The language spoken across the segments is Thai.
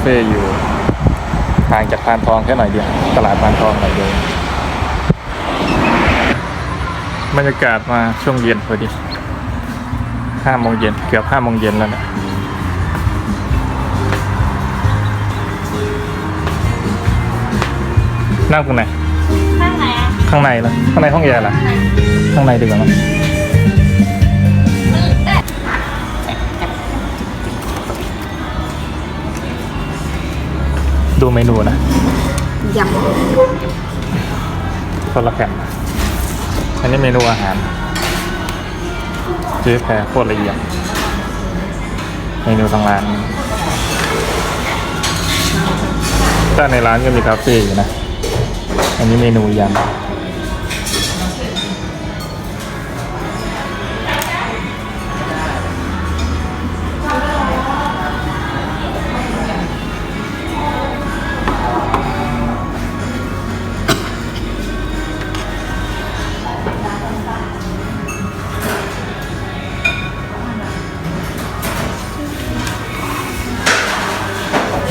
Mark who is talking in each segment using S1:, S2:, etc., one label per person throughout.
S1: เฟ่อยู่ห่างจากพานทองแค่หน่อยเดียวตลาดพานทองหน่อยเดียวบรรยากาศมาช่วงเย็นพอดีห้าโมงเย็นเกือบห้าโมงเย็นแล้วเนะนั่งตรงไหน
S2: ข้างไหนอะ
S1: ข้างในเหรอข้างในห้องแอร์เหรอข้างในดีกว่ามั้ง ดูเมนูนะ
S2: ย
S1: คนละแผ่นอันนี้เมนูอาหารเจ๊แพรโคตรละเอียดเมนูทางร้านถ้าในร้านก็มีคาเฟ่อยู่นะ อันนี้เมนูยำ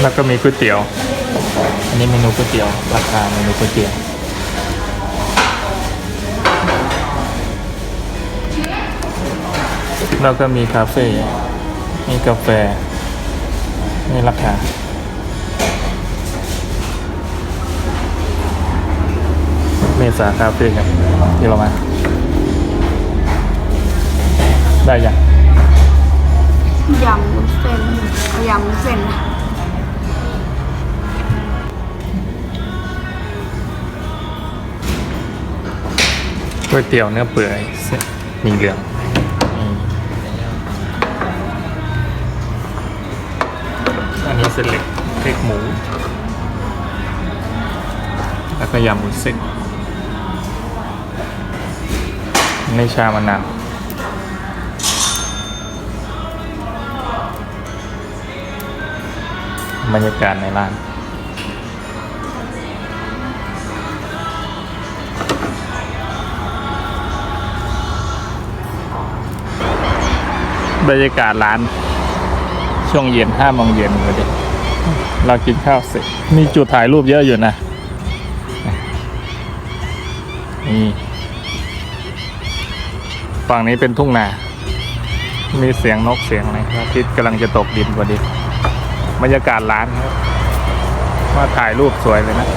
S1: แล้วก็มีก๋วยเตี๋ยว อันนี้เมนูก๋วยเตี๋ยว ราคาเมนูก๋วยเตี๋ยวแล้วก็มีคาเฟ่ มีกาแฟนี่ราคา เมษาคาเฟ่ครับที่เรามา ได้ยังำ
S2: ยำวุ้นเส้นเอายำวุ้นเส้นนะ
S1: ก๋วยเตี๋ยวเนื้อเปื่อยเส้นหมีเหลืองอืมอันนี้เส้นเล็กเล็กหมู แล้วก็ยำหมูเส้น ในชามะนาวบรรยากาศในร้าน บรรยากาศร้าน ช่วงเย็นห้าโมงเย็นเลยดิเรากินข้าวเสร็จ มีจุดถ่ายรูปเยอะอยู่นะ นี่ ฝั่งนี้เป็นทุ่งนา มีเสียงนกเสียงอะไรพระอาทิตย์กำลังจะตกดินพอดีบรรยากาศร้านครับว่าถ่ายรูปสวยเลยนะ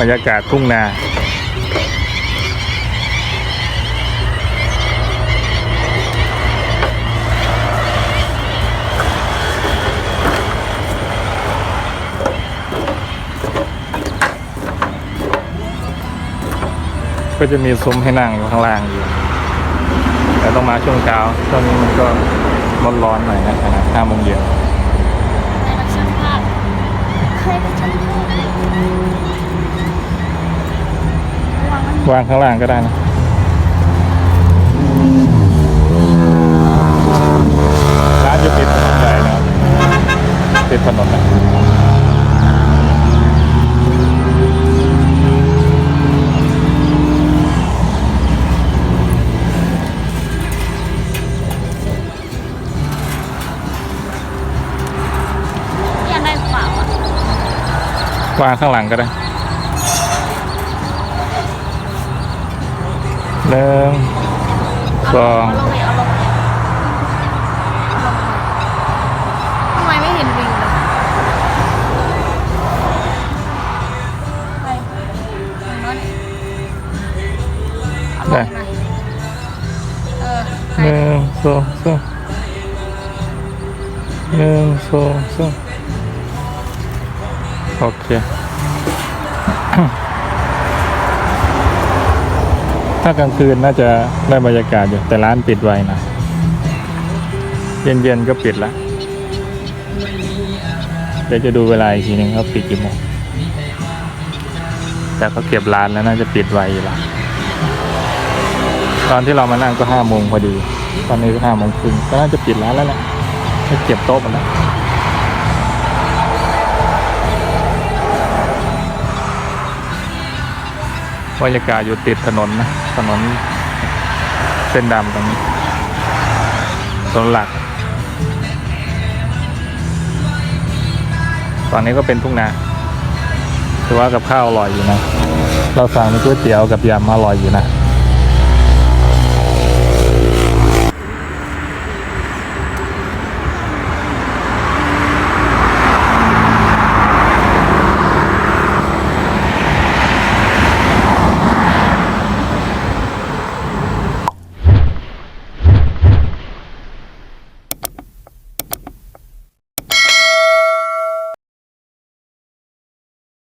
S1: บรรยากาศทุ่งนา ก็จะมีซุ้มให้นั่งอยู่ข้างล่างอยู่แต่ต้องมาช่วงเช้าช่วงนี้มันก็ร้อนๆหน่อยนะขนาดห้าโมงเย็น
S2: วาง
S1: ข้างล่างก็ได้นะร้านอยู่ติดถนนใหญ่นะติดถนนนะ วางข้างหลังก็ได้หนึ่งสอง
S2: เอาลงเลยเอาลงเลยทำไมไม่เห็นวิงเลยไปตรงนั้นเอาลงหน่อยเออไป
S1: หนึ่งสองสามหนึ่งสองสาม โอเค ถ้ากลางคืนน่าจะได้บรรยากาศอยู่ แต่ร้านปิดไวนะ เย็นๆก็ปิดละเดี๋ยวจะดูเวลาอีกทีนึงเขาปิดกี่โมงแต่เขาเก็บร้านแล้วน่าจะปิดไวอยู่ละตอนที่เรามานั่งก็ห้าโมงพอดี ตอนนี้ก็ห้าโมงครึ่งก็น่าจะปิดร้านแล้วแหละให้เก็บโต๊ะหมดแล้ว บรรยากาศอยู่ติดถนนนะถนนเส้นดำตรงนี้ถนนหลักตอนนี้ก็เป็นทุ่งนาถือว่ากับข้าวอร่อยอยู่นะ เราสั่งเป็นก๋วยเตี๋ยวกับยำอร่อยอยู่นะ